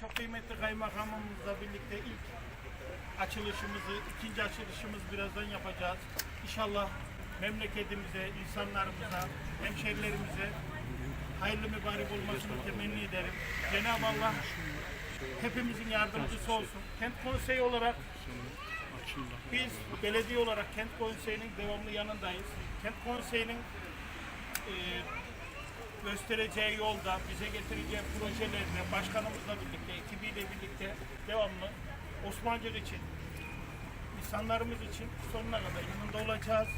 çok kıymetli kaymakamımızla birlikte ilk açılışımızı, ikinci açılışımız birazdan yapacağız. İnşallah memleketimize, insanlarımıza, hemşerilerimize hayırlı mübarek olmasını temenni ederim. Cenab-ı Allah hepimizin yardımcısı olsun. Kent konseyi olarak biz belediye olarak kent konseyinin devamlı yanındayız. Kent konseyinin göstereceği yolda bize getireceği projelerle başkanımızla birlikte, ekibiyle birlikte devamlı Osmancık için, insanlarımız için sonuna kadar yanında olacağız.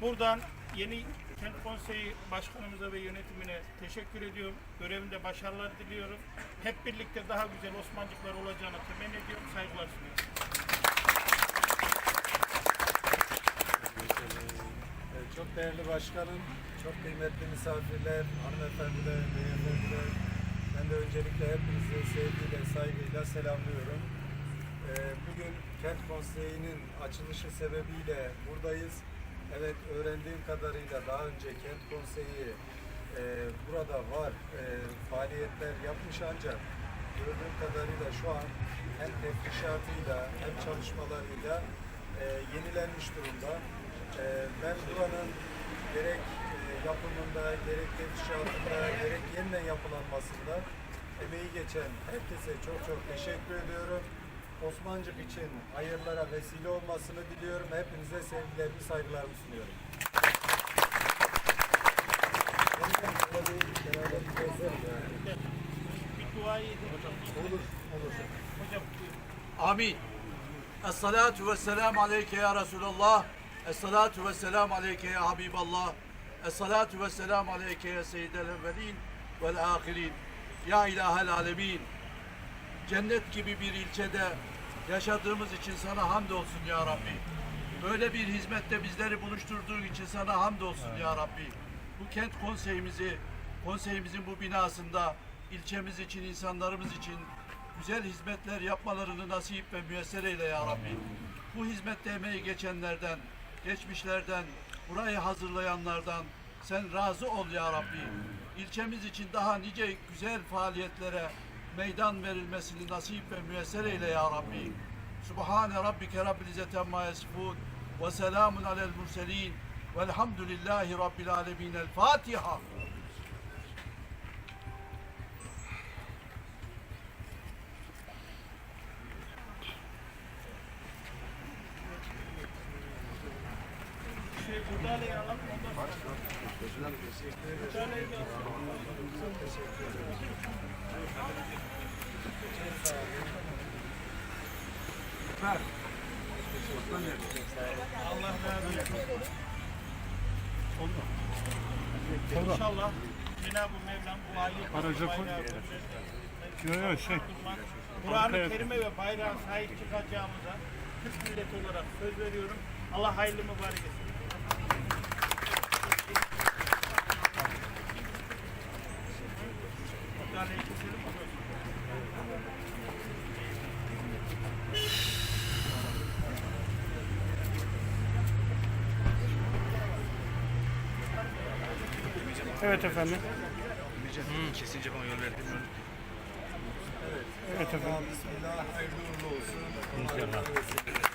Buradan yeni kent konseyi başkanımıza ve yönetimine teşekkür ediyorum. Görevinde başarılar diliyorum. Hep birlikte daha güzel Osmancıklar olacağını temenni ediyorum. Saygılar sunuyorum. Evet, Çok değerli başkanım, çok kıymetli misafirler, hanımefendiler, beyefendiler. Ben de öncelikle hepinizi sevgiyle, saygıyla selamlıyorum. Ee, Bugün Kent Konseyi'nin açılışı sebebiyle buradayız. Evet, öğrendiğim kadarıyla daha önce Kent Konseyi e, burada var, e, faaliyetler yapmış ancak gördüğüm kadarıyla şu an hem teftişatıyla hem çalışmalarıyla e, yenilenmiş durumda. Ben buranın gerek yapımında, gerek teftişatında, gerek yeniden yapılanmasında emeği geçen herkese çok çok teşekkür ediyorum. Osmancık için hayırlara vesile olmasını diliyorum. Hepinize sevgilerimi, saygılarımı sunuyorum. Bir dua. Amin. Esselatu ve selamu aleyke ya Resulallah. Esselatu ve selamu aleyke ya Habiballah. Esselatu ve selamu aleyke ya Seyyidel evvelin vel ahirin. Ya ilahel alemin. Cennet gibi bir ilçede yaşadığımız için sana hamdolsun ya Rabbi. Böyle bir hizmette bizleri buluşturduğun için sana hamdolsun ya Rabbi. Bu kent konseyimizi, konseyimizin bu binasında ilçemiz için, insanlarımız için güzel hizmetler yapmalarını nasip ve müyesser eyle ya Rabbi. Bu hizmette emeği geçenlerden, geçmişlerden, burayı hazırlayanlardan sen razı ol ya Rabbi. İlçemiz için daha nice güzel faaliyetlere meydan verilmesini nasip ve müyesser eyle ya Rabbi. Subhane rabbike rabbil izzeti amma yasifun ve selamun alel murselin velhamdülillahi rabbil alemin. El Fatiha. Alalım. Allah razı. İnşallah Cenab-ı Mevlam şey. Kur'an-ı Kerim'e ve bayrağa sahip çıkacağımıza Türk milleti olarak söz veriyorum. Allah hayırlı mübarek etsin. Evet efendim. Kesince bana yol verdi. Evet efendim. Bismillah, hayırlı uğurlu olsun. Allah